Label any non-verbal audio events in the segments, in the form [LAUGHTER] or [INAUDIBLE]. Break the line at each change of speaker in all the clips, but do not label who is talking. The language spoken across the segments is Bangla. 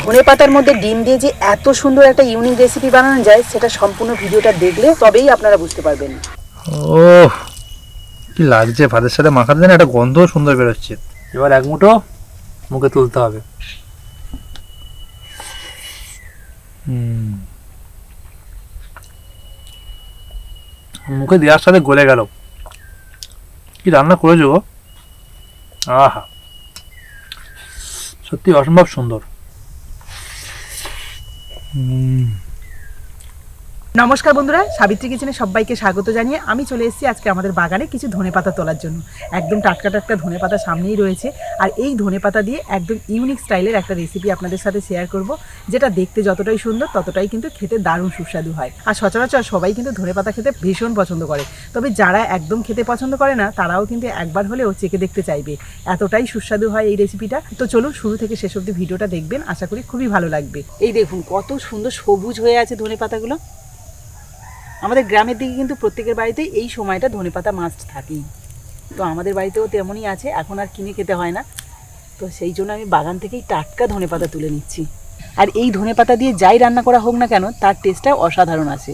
ধনে পাতার মধ্যে ডিম দিয়ে যে এত সুন্দর একটা ইউনিক রেসিপি বানানো যায় সেটা সম্পূর্ণ ভিডিওটা দেখলে তবেই আপনারা বুঝতে পারবেন।
ও কি লাগছে? ভাতের সাথে মাখাতে দেন একটা গন্ধও সুন্দর বেরোচ্ছে। এবার এক মুঠো মুখে তুলতে হবে। মুখে দেওয়ার সাথে গলে গেল। কি রান্না করেছ গো? আহা। সত্যি অসম্ভব সুন্দর। হুম
নমস্কার বন্ধুরা, সাবিত্রী কিচেনে সবাইকে স্বাগত জানিয়ে আমি চলে এসেছি আজকে আমাদের বাগানে কিছু ধনেপাতা তোলার জন্য। একদম টাটকা টাটকা ধনেপাতা সামনেই রয়েছে আর এই ধনেপাতা দিয়ে একদম ইউনিক স্টাইলের একটা রেসিপি আপনাদের সাথে শেয়ার করব, যেটা দেখতে যতটাই সুন্দর ততটাই কিন্তু খেতে দারুণ সুস্বাদু হয়। আর সচরাচর সবাই কিন্তু ধনেপাতা খেতে ভীষণ পছন্দ করে, তবে যারা একদম খেতে পছন্দ করে না, তারাও কিন্তু একবার হলেও চেকে দেখতে চাইবে, এতটাই সুস্বাদু হয় এই রেসিপিটা তো চলুন শুরু থেকে শেষ অবধি ভিডিওটা দেখবেন, আশা করি খুবই ভালো লাগবে। এই দেখুন কত সুন্দর সবুজ হয়ে আছে ধনেপাতাগুলো আমাদের গ্রামের দিকে কিন্তু প্রত্যেকের বাড়িতেই এই সময়টা ধনেপাতা মাছ থাকেই। তো আমাদের বাড়িতেও তেমনই আছে, এখন আর কিনে খেতে হয় না। তো সেই জন্য আমি বাগান থেকেই টাটকা ধনেপাতা তুলে নিচ্ছি। আর এই ধনেপাতা দিয়ে যাই রান্না করা হোক না কেন, তার টেস্টটা অসাধারণ আছে।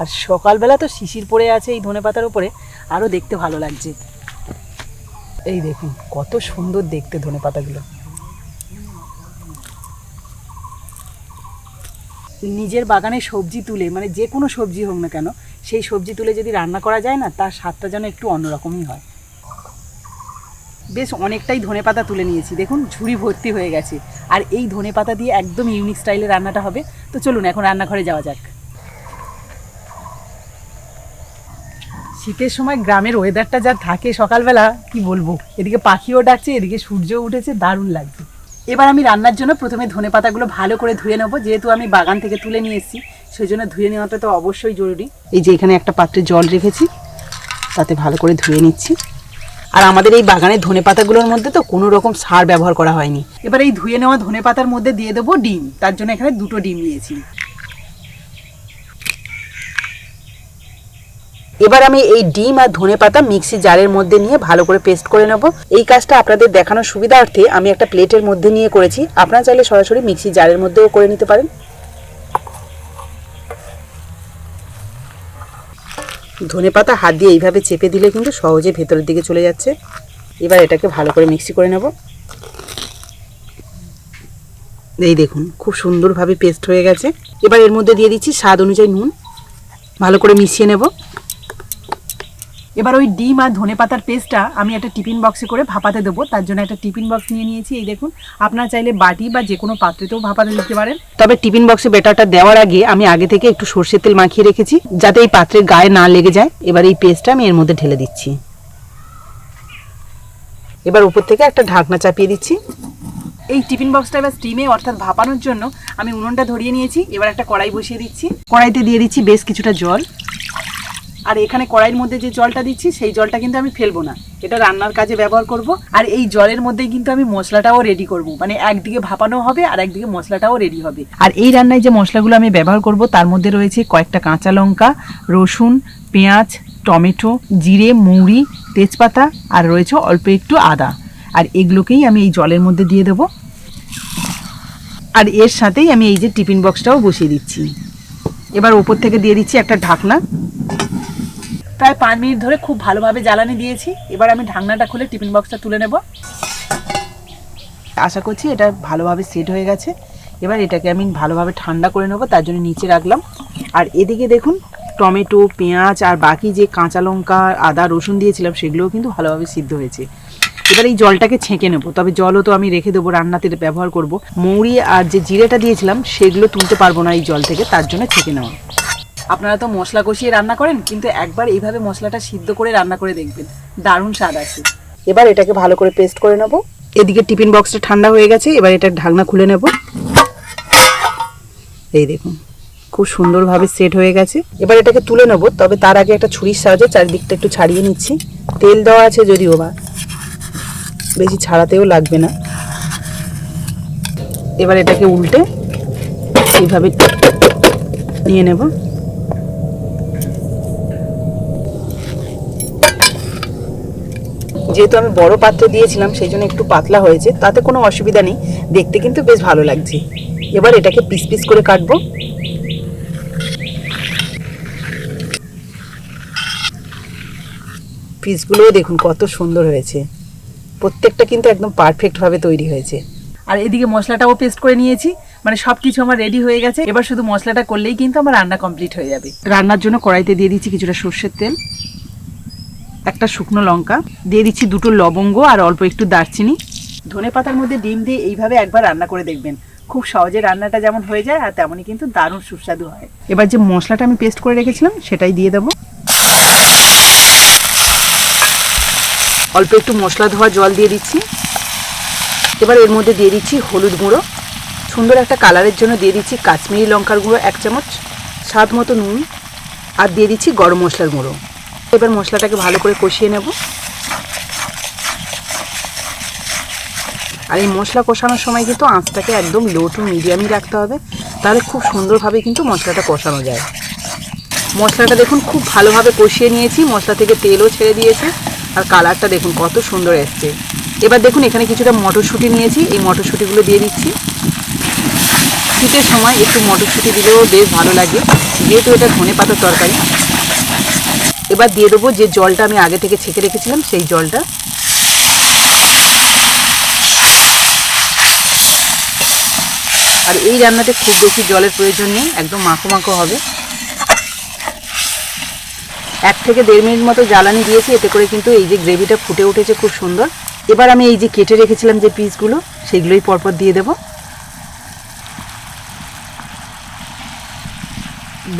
আর সকালবেলা তো শিশির পড়ে আছে এই ধনেপাতার উপরে, আরও দেখতে ভালো লাগছে। এই দেখুন, কত সুন্দর দেখতে ধনেপাতাগুলো। নিজের বাগানে সবজি তুলে মানে যে কোনো সবজি হোক না কেন, সেই সবজি তুলে যদি রান্না করা যায় না, তার স্বাদটা যেন একটু অন্যরকমই হয়। বেশ অনেকটাই ধনেপাতা তুলে নিয়েছি। দেখুন, ঝুড়ি ভর্তি হয়ে গেছে। আর এই ধনেপাতা দিয়ে একদম ইউনিক স্টাইলে রান্নাটা হবে। তো চলুন, এখন রান্নাঘরে যাওয়া যাক। শীতের সময় গ্রামের ওয়েদারটা যা থাকে সকালবেলা, কি বলব? এদিকে পাখিও ডাকছে, এদিকে সূর্য উঠেছে, দারুণ লাগছে। এবার আমি রান্নার জন্য প্রথমে ধনে পাতাগুলো ভালো করে ধুয়ে নেব। যেহেতু আমি বাগান থেকে তুলে নিয়ে এসেছি, সেই জন্য ধুয়ে নেওয়াটা তো অবশ্যই জরুরি। এই যে এখানে একটা পাত্রে জল রেখেছি, তাতে ভালো করে ধুয়ে নিচ্ছি। আর আমাদের এই বাগানের ধনে পাতাগুলোর মধ্যে তো কোনো রকম সার ব্যবহার করা হয়নি। এবার এই ধুয়ে নেওয়া ধনে পাতার মধ্যে দিয়ে দেবো ডিম। তার জন্য এখানে দুটো ডিম নিয়েছি। এবার আমি এই ডিম আর ধনে পাতা মিক্সি জারের মধ্যে নিয়ে ভালো করে পেস্ট করে নেব। এই কাজটা আপনাদের দেখানোর সুবিধার্থে আমি একটা প্লেটের মধ্যে নিয়ে করেছি। আপনারা চাইলে সরাসরি মিক্সি জারের মধ্যেও করে নিতে পারেন। ধনে পাতা হাত দিয়ে এইভাবে চেপে দিলে কিন্তু সহজে ভেতরের দিকে চলে যাচ্ছে। এবার এটাকে ভালো করে মিক্সি করে নেব। এই দেখুন, খুব সুন্দরভাবে পেস্ট হয়ে গেছে। এবার এর মধ্যে দিয়ে দিচ্ছি স্বাদ অনুযায়ী নুন। ভালো করে মিশিয়ে নেব। এবার ওই ডিম আর ধনে পাতার পেস্টটা আমি একটা টিফিন বক্সে করে ভাপাতে দেবো। তার জন্য একটা টিফিন বক্স নিয়ে নিয়েছি। এই দেখুন, আপনারা চাইলে বাটি বা যে কোনো পাত্রেতেও ভাপাতে দিতে পারেন। তবে টিফিন বক্সে বেটারটা দেওয়ার আগে আমি আগে থেকে একটু সর্ষের তেল মাখিয়ে রেখেছি, যাতে এই পাত্রের গায়ে না লেগে যায়। এবার এই পেস্টটা আমি এর মধ্যে ঢেলে দিচ্ছি। এবার উপর থেকে একটা ঢাকনা চাপিয়ে দিচ্ছি। এই টিফিন বক্সটা এবার স্টিমে অর্থাৎ ভাপানোর জন্য আমি উনুনটা ধরিয়ে নিয়েছি। এবার একটা কড়াই বসিয়ে দিচ্ছি। কড়াইতে দিয়ে দিচ্ছি বেশ কিছুটা জল। আর এখানে কড়াইয়ের মধ্যে যে জলটা দিচ্ছি, সেই জলটা কিন্তু আমি ফেলব না। এটা রান্নার কাজে ব্যবহার করব। আর এই জলের মধ্যেই কিন্তু আমি মশলাটাও রেডি করব। মানে একদিকে ভাপানো হবে আর একদিকে মশলাটাও রেডি হবে। আর এই রান্নায় যে মশলাগুলো আমি ব্যবহার করব, তার মধ্যে রয়েছে কয়েকটা কাঁচা লঙ্কা, রসুন, পেঁয়াজ, টমেটো, জিরে মৌরি তেজপাতা আর রয়েছে অল্প একটু আদা। আর এগুলোকেই আমি এই জলের মধ্যে দিয়ে দেবো। আর এর সাথেই আমি এই যে টিফিন বক্সটাও বসিয়ে দিচ্ছি। এবার ওপর থেকে দিয়ে দিচ্ছি একটা ঢাকনা। প্রায় পাঁচ মিনিট ধরে খুব ভালোভাবে জ্বালানি দিয়েছি। এবার আমি ঢাকনাটা খুলে টিফিন বক্সটা তুলে নেব। আশা করছি এটা ভালোভাবে সেট হয়ে গেছে। এবার এটাকে আমি ভালোভাবে ঠান্ডা করে নেব, তার জন্য নিচে রাখলাম। আর এদিকে দেখুন, টমেটো, পেঁয়াজ আর বাকি যে কাঁচা লঙ্কা, আদা, রসুন দিয়েছিলাম, সেগুলোও কিন্তু ভালোভাবে সিদ্ধ হয়েছে। এবার এই জলটাকে ছেঁকে নেব, তবে জলও তো আমি রেখে দেবো, রান্নাতে ব্যবহার করব। মৌরি আর যে জিরেটা দিয়েছিলাম, সেগুলো তুলতে পারব না এই জল থেকে, তার জন্য ছেঁকে নেওয়া। আপনারা তো মশলা কষিয়ে রান্না করেন, কিন্তু একবার এইভাবে মশলাটা সিদ্ধ করে রান্না করে দেখবেন। দারুণ স্বাদ আছে। এবার এটাকে ভালো করে পেস্ট করে নেব। এদিকে টিফিন বক্সটা ঠান্ডা হয়ে গেছে, এবার এটা ঢাকনা খুলে নেব। এই দেখুন, খুব সুন্দরভাবে সেট হয়ে গেছে। এবার এটাকে তুলে নেব, তবে তার আগে একটা ছুরির সাহায্যে চারিদিকটা একটু ছাড়িয়ে নিচ্ছি। তেল দেওয়া আছে যদিও বা, বেশি ছাড়াতেও লাগবে না। এবার এটাকে উল্টে এইভাবে নিয়ে নেব। যেহেতু আমি বড় পাত্রে দিয়েছিলাম সেই জন্য একটু পাতলা হয়েছে তাতে কোনো অসুবিধা নেই। দেখতে কিন্তু বেশ ভালো লাগছে। এবার এটাকে পিস পিস করে কাটবো। পিসগুলোও দেখুন কত সুন্দর হয়েছে। প্রত্যেকটা কিন্তু একদম পারফেক্টভাবে তৈরি হয়েছে। আর এদিকে মশলাটাও পেস্ট করে নিয়েছি। মানে সব কিছু আমার রেডি হয়ে গেছে। এবার শুধু মশলাটা করলেই কিন্তু আমার রান্না কমপ্লিট হয়ে যাবে। রান্নার জন্য কড়াইতে দিয়ে দিচ্ছি কিছুটা সর্ষের তেল। একটা শুকনো লঙ্কা, দিয়ে দিচ্ছি দুটো লবঙ্গ আর অল্প একটু দারচিনি। ধনে পাতার মধ্যে ডিম দিয়ে এইভাবে একবার রান্না করে দেখবেন। খুব সহজে রান্নাটা যেমন হয়ে যায় আর তেমনই কিন্তু দারুণ সুস্বাদু হয়। এবার যে মশলাটা আমি পেস্ট করে রেখেছিলাম, সেটাই দিয়ে দেবো। অল্প একটু মশলা ধোয়া জল দিয়ে দিচ্ছি। এবার এর মধ্যে দিয়ে দিচ্ছি হলুদ গুঁড়ো। সুন্দর একটা কালারের জন্য দিয়ে দিচ্ছি কাশ্মীরি লঙ্কার গুঁড়ো এক চামচ, স্বাদ মতো নুন। আর দিয়ে দিচ্ছি গরম মশলার গুঁড়ো। এবার মশলাটাকে ভালো করে কষিয়ে নেব। আর এই মশলা কষানোর সময় কিন্তু আঁচটাকে একদম লো টু মিডিয়ামই রাখতে হবে, তাহলে খুব সুন্দরভাবে কিন্তু মশলাটা কষানো যায়। মশলাটা দেখুন খুব ভালোভাবে কষিয়ে নিয়েছি, মশলা থেকে তেলও ছেড়ে দিয়েছে, আর কালারটা দেখুন কত সুন্দর এসছে। এবার দেখুন এখানে কিছুটা মটরশুঁটি নিয়েছি, এই মটরশুঁটিগুলো দিয়ে দিচ্ছি। শীতের সময় একটু মটরশুঁটি দিলেও বেশ ভালো লাগে, যেহেতু এটা ধনে পাতার তরকারি এবার দিয়ে দেবো যে জলটা আমি আগে থেকে ছেঁকে রেখেছিলাম, সেই জলটা। আর এই রান্নাতে খুব বেশি জলের প্রয়োজন নেই, একদম মাখো মাখো হবে। এক থেকে দেড় মিনিট মতো জ্বালানি দিয়েছি, এতে করে কিন্তু এই যে গ্রেভিটা ফুটে উঠেছে খুব সুন্দর। এবার আমি এই যে কেটে রেখেছিলাম যে পিসগুলো, সেগুলোই পরপর দিয়ে দেব।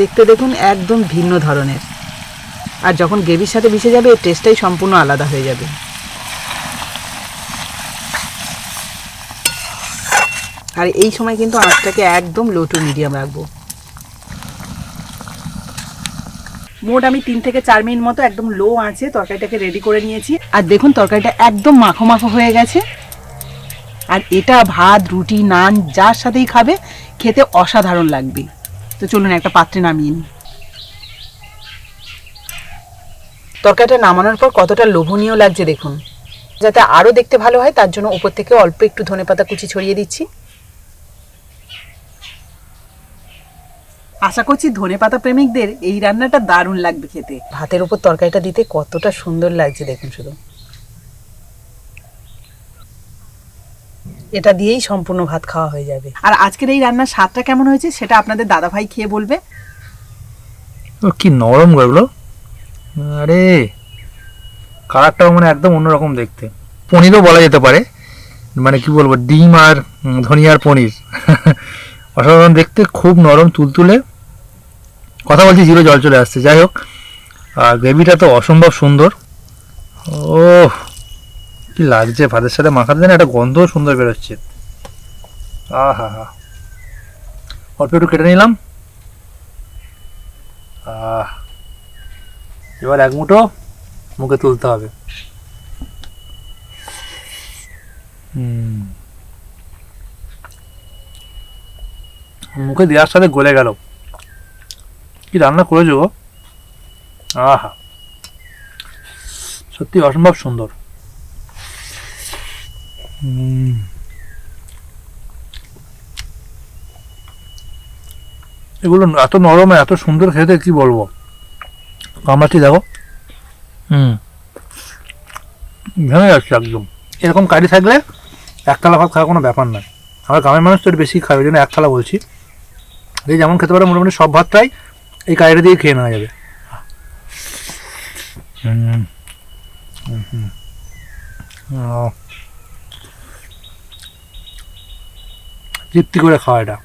দেখতে দেখুন, একদম ভিন্ন ধরনের। আর যখন গ্রেভির সাথে মিশে যাবে, এর টেস্টটাই সম্পূর্ণ আলাদা হয়ে যাবে। আর এই সময় কিন্তু আঁচটাকে একদম লো টু মিডিয়াম রাখব। মোট আমি তিন থেকে চার মিনিট মতো একদম লো আছে তরকারিটাকে রেডি করে নিয়েছি। আর দেখুন, তরকারিটা একদম মাখো মাখো হয়ে গেছে। আর এটা ভাত, রুটি, নান, যার সাথেই খাবে, খেতে অসাধারণ লাগবে। তো চলুন একটা পাত্রে নামিয়ে নিই। তরকারিটা নামানোর পর কতটা লোভনীয় লাগছে দেখুন। যাতে আরও দেখতে ভালো হয়, তার জন্য উপর থেকে অল্প একটু ধনেপাতা কুচি ছড়িয়ে দিচ্ছি। আশা করছি ধনেপাতা প্রেমিকদের এই রান্নাটা দারুণ লাগবে খেতে। ভাতের উপর তরকারিটা দিতে কতটা সুন্দর লাগছে দেখুন শুধু। এটা দিয়েই সম্পূর্ণ ভাত খাওয়া হয়ে যাবে। আর আজকের এই রান্নার স্বাদটা কেমন হয়েছে সেটা আপনাদের দাদাভাই খেয়ে বলবে।
কি নরম গো এগুলো আরে, কালারটাও মানে একদম অন্যরকম দেখতে। পনিরও বলা যেতে পারে মানে কি বলব, ডিম আর ধনিয়ার পনির। [LAUGHS] অসাধারণ দেখতে, খুব নরম তুলতুলে। কথা বলছি, জিরো জল চলে আসছে। যাই হোক, আর গ্রেভিটা তো অসম্ভব সুন্দর। ও কি লাগছে, ভাতের সাথে মাখাতে দেন একটা গন্ধও সুন্দর বেরোচ্ছে। আহা হা অল্প একটু কেটে নিলাম। আহ এবার এক মুঠো মুখে তুলতে হবে। মুখে দেওয়ার সাথে গলে গেল। কি রান্না করেছ আহা। সত্যি অসম্ভব সুন্দর। এগুলো এত নরম এত সুন্দর খেতে কি বলব? কামড়াচ্ছি দেখো। হুম। ভেঙে যাচ্ছে একদম। এরকম কারি থাকলে এক থালা ভাত খাওয়া কোনো ব্যাপার নয়। আমার গ্রামের মানুষ তো বেশি খায় ওই জন্য এক থালা বলছি। যে যেমন খেতে পারে মোটামুটি সব ভাতটাই এই কারিটা দিয়ে খেয়ে নেওয়া যাবে। তৃপ্তি করে খাওয়া এটা।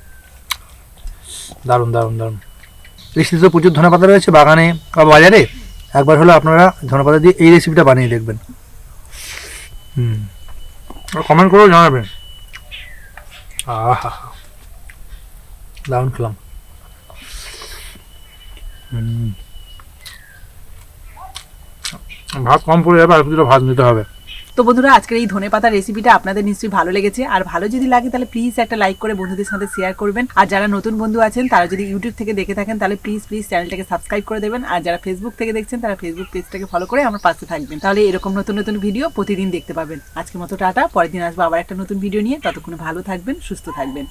দারুণ দারুণ দারুণ। রেসিপিতে প্রচুর ধনেপাতা রয়েছে বাগানে বা বাজারে। একবার হলো আপনারা ধনেপাতা দিয়ে এই রেসিপিটা বানিয়ে দেখবেন। হুম। কমেন্ট করেও জানাবেন। আহা দারুণ খেলাম। ভাত কম পড়ে যাবে, আর কিছুটা ভাত নিতে হবে।
তো বন্ধুরা, আজকের এই ধনে পাতার রেসিপিটা আপনাদের নিশ্চয়ই ভালো লেগেছে। আর ভালো যদি লাগে, তাহলে প্লিজ একটা লাইক করে বন্ধুদের সাথে শেয়ার করবেন। আর যারা নতুন বন্ধু আছেন, তারা যদি ইউটিউব থেকে দেখে থাকেন, তাহলে প্লিজ প্লিজ চ্যানেলটাকে সাবস্ক্রাইব করে দেবেন। আর যারা ফেসবুক থেকে দেখছেন, তারা ফেসবুক পেজটাকে ফলো করে আমার পাশে থাকবেন। তাহলে এরকম নতুন নতুন ভিডিও প্রতিদিন দেখতে পাবেন। আজকে মতো টাটা, পরের দিন আসব আবার একটা নতুন ভিডিও নিয়ে। ততক্ষণ ভালো থাকবেন, সুস্থ থাকবেন।